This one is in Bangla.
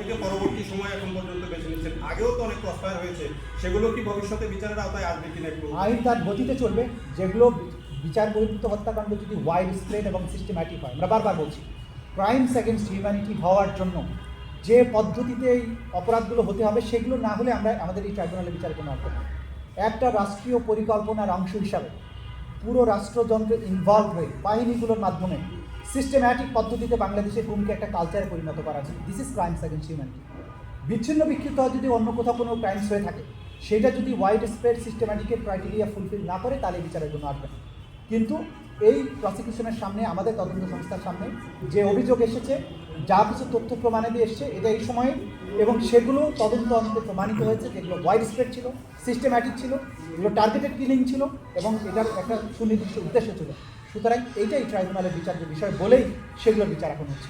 থেকে পরবর্তী সময় এখন পর্যন্ত বেছে নিচ্ছেন। আগেও তো অনেক ক্রসফায়ার হয়েছে। সেগুলো কি ভবিষ্যতে বিচারের আওতায় আসবে কিনা একটু আইন তার গতিতে চলবে। যেগুলো বিচার বহির্ভূত হত্যাকাণ্ড যদি ওয়াইড স্প্রেড এবং সিস্টেম্যাটিক হয়, আমরা বারবার বলছি ক্রাইমস অ্যাগেনস্ট হিউম্যানিটি হওয়ার জন্য যে পদ্ধতিতে এই অপরাধগুলো হতে হবে, সেগুলো না হলে আমরা আমাদের এই ট্রাইব্যুনালে বিচার কোনো অর্থ নেই। একটা রাষ্ট্রীয় পরিকল্পনার অংশ হিসাবে পুরো রাষ্ট্রযন্ত্রে ইনভলভ হয়ে বাহিনীগুলোর মাধ্যমে সিস্টেম্যাটিক পদ্ধতিতে বাংলাদেশের ভূমিকে একটা কালচারে পরিণত করা আছে। This is crimes against humanity বিচ্ছিন্ন বিক্ষিপ্ত হয় যদি অন্য কোথাও কোনো ক্রাইমস হয়ে থাকে, সেটা যদি ওয়াইড স্প্রেড সিস্টেম্যাটিকের ক্রাইটেরিয়া ফুলফিল না করে, তাহলে বিচারের জন্য আসবে কিন্তু এই প্রসিকিউশনের সামনে, আমাদের তদন্ত সংস্থার সামনে যে অভিযোগ এসেছে, যা কিছু তথ্য প্রমাণাদি এসছে, এটা এই সময়ে এবং সেগুলো তদন্ত অন্তে প্রমাণিত হয়েছে, যেগুলো ওয়াইড স্প্রেড ছিল সিস্টেম্যাটিক ছিল, এগুলো টার্গেটেড কিলিং ছিল এবং এটার একটা সুনির্দিষ্ট উদ্দেশ্য ছিল। সুতরাং এইটাই ট্রাইব্যুনালের বিচার্য বিষয় বলেই সেগুলোর বিচার এখন হচ্ছে।